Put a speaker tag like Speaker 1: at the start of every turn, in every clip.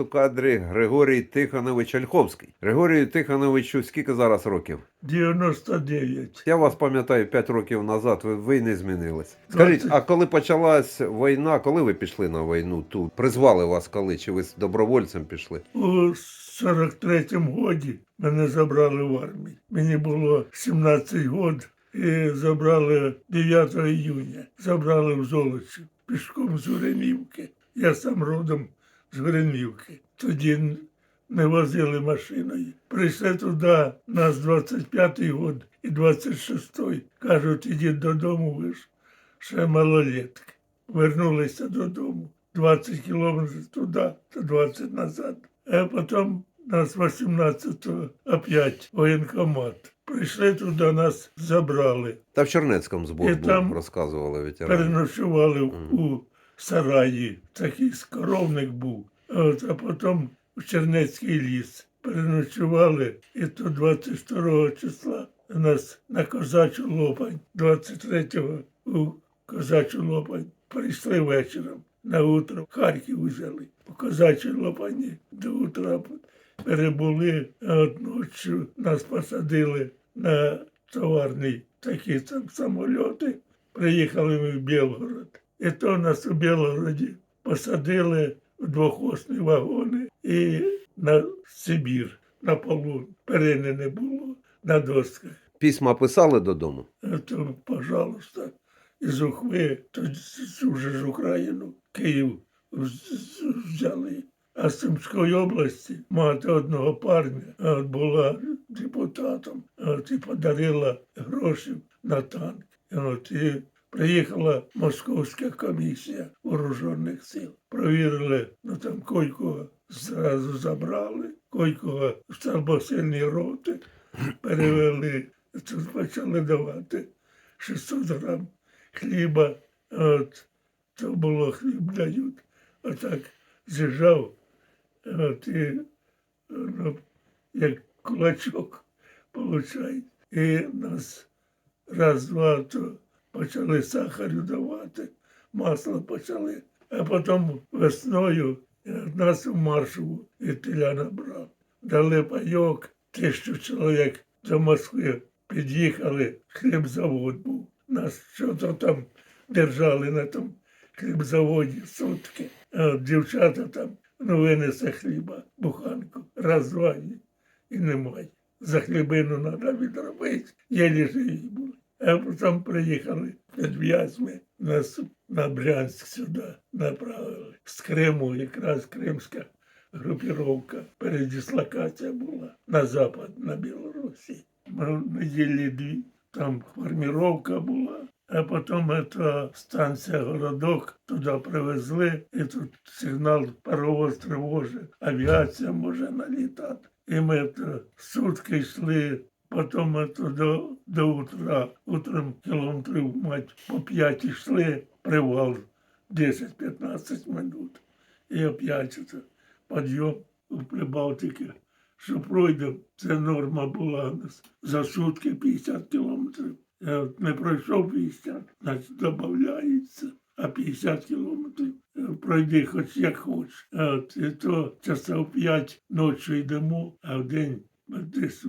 Speaker 1: У кадрі Григорій Тихонович Ольховський. Григорію Тихоновичу скільки зараз років?
Speaker 2: 99.
Speaker 1: Я вас пам'ятаю 5 років назад, ви, ви не змінились. Скажіть,
Speaker 2: 20.
Speaker 1: а коли почалась війна, коли ви пішли на війну тут? Призвали вас коли? Чи ви з добровольцем пішли?
Speaker 2: У 43-му годі мене забрали в армію. Мені було 17 років і забрали 9 іюня. Забрали в Золочі пішком з Гринівки. Я сам родом з Гринівки. Тоді не возили машиною. Прийшли туди, нас 25-й год і 26-й. Кажуть, ідіть додому, ви ж ще малолетки. Вернулися додому. 20 кілометрів туди та 20 назад. А потім нас 18-го опять воєнкомат. Прийшли туди, нас забрали.
Speaker 1: Та в Чернецькому збор
Speaker 2: І
Speaker 1: розказували ветерани.
Speaker 2: Переночували
Speaker 1: Мгм.
Speaker 2: у сараї. Такий скоровник був. От, а потім у Чернецький ліс. Переночували, і то 22 числа нас на козачу лопань, 23-го у козачу лопань. Прийшли вечором. На утро Харків взяли. У козачій лопані до утра перебули, а ночі нас посадили на товарний такі там самольоти. Приїхали ми в Білгород. І то нас у Білгороді посадили в двохосні вагони і на Сибір, на полу. Перини не було на досках.
Speaker 1: Письма писали додому?
Speaker 2: То, пожалуйста, із Ухви, то вже ж Україну, Київ взяли. А з Сумської області мати одного парня от була депутатом, от, і подарила гроші на танк. От, і приїхала Московська комісія вооружених сил. Провірили, ну там койкого зразу забрали, койкого в слабосильні роти перевели, тут почали давати 600 грам хліба. От, то було хліб дають. Отак з'їжджав, от, і, ну, як кулачок получають. І нас раз-два то почали сахарю давати, масло почали. А потім весною нас у маршову і теля набрав. Дали пайок, тисячу чоловік до Москви під'їхали, хлібзавод був. Нас що-то там держали на тому хлібзаводі сутки. А дівчата там ну, винесе хліба, буханку, раз-два і, немає. За хлібину треба відробити, єлі живі були. Потім приїхали під в'язьми, нас на Брянськ сюди направили. З Криму якраз кримська групіровка, передислокація була на запад, на Білорусі. Ми неділі дві, там форміровка була, а потім ця станція городок туди привезли, і тут сигнал паровоз тривожить, авіація може налітати. І ми сутки йшли, потім ми то до, до утра, утром кілометрів мать по п'ять йшли, привал 10-15 минут. І опять це підйом у Прибалтики. Що пройдемо, це норма була за сутки 50 кілометрів. Я от не пройшов 50, значить додається, а 50 кілометрів е, пройди хоч як хочеш. А от і то часов 5 ночі йдемо, а в день десь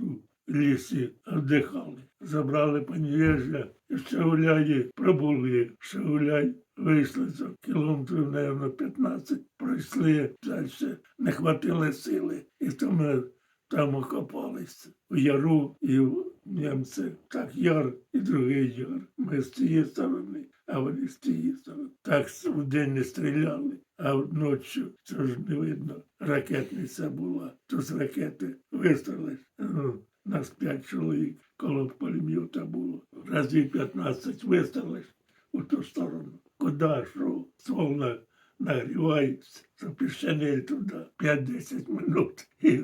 Speaker 2: лісі віддихали. Забрали панієжа, і в Шауляї пробули. В Шауляй вийшли за кілометрів, мабуть, 15, пройшли далі, не хватило сили. І то ми там окопалися в яру і в німці. Так яр і другий яр. Ми з цієї сторони, а вони з цієї сторони. Так в день не стріляли, а вночі це ж не видно. Ракетниця була. То з ракети вистрілиш. Ну, нас п'ять чоловік коло пулемета було. Разів 15 вистрілиш у ту сторону. Куди що? На- нагрівається, то пішенель туди 5-10 минут і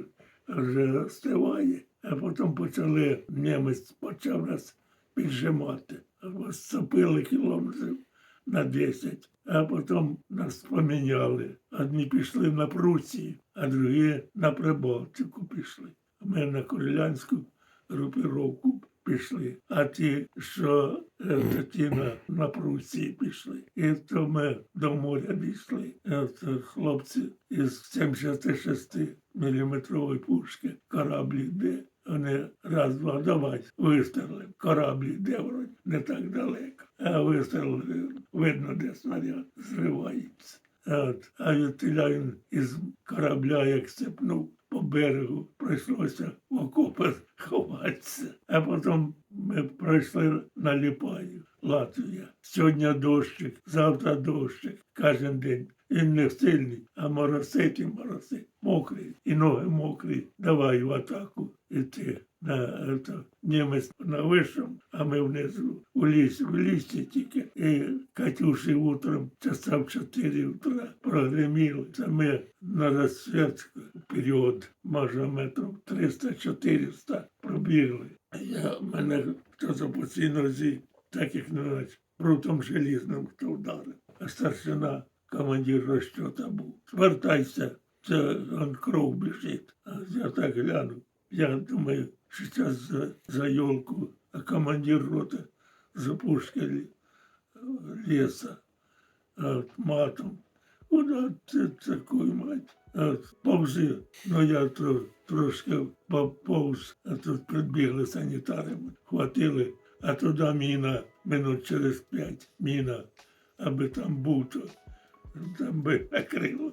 Speaker 2: вже остиває. А потім почали, німець почав нас піджимати. Сцепили кілометрів на 10, а потім нас поміняли. Одні пішли на Прусію, а другі на Прибалтику пішли. Ми на Королянську групіровку пішли, а ті, що е, то ті на, Прусії пішли. І то ми до моря дійшли. Е, то хлопці із 76 міліметрової пушки корабль йде. Вони раз, два, давай, вистрелимо. Корабль йде вроді не так далеко. А вистрелили, видно, де снаряд зривається. От, а відтіля він із корабля, як сипнув по берегу, прийшлося в окопи ховатися. А потім ми пройшли на Ліпаю, Латвія. Сьогодні дощик, завтра дощик, кожен день. Він не сильний, а моросить і моросить. Мокрий, і ноги мокрі. Давай в атаку іти. На, это, німець на вищому, а ми внизу у лісі, в лісі тільки. І Катюші утром часа в 4 утра прогреміли. Це ми на розсвіт період, може метрів 300-400 пробігли. Я, мене по цій нозі, так як не наче, прутом желізним хто вдарив. А старшина, командир розчота був. Звертайся, це кров біжить. Я так гляну. Я думаю, що це за, за елку, а командир роти за пушки лі- леса матом. Це такою мать? Повзи. Ну я то, трошки поповз, а тут прибігли санітари, хватили, а туди міна минут через п'ять міна, аби там був, то там би накрило.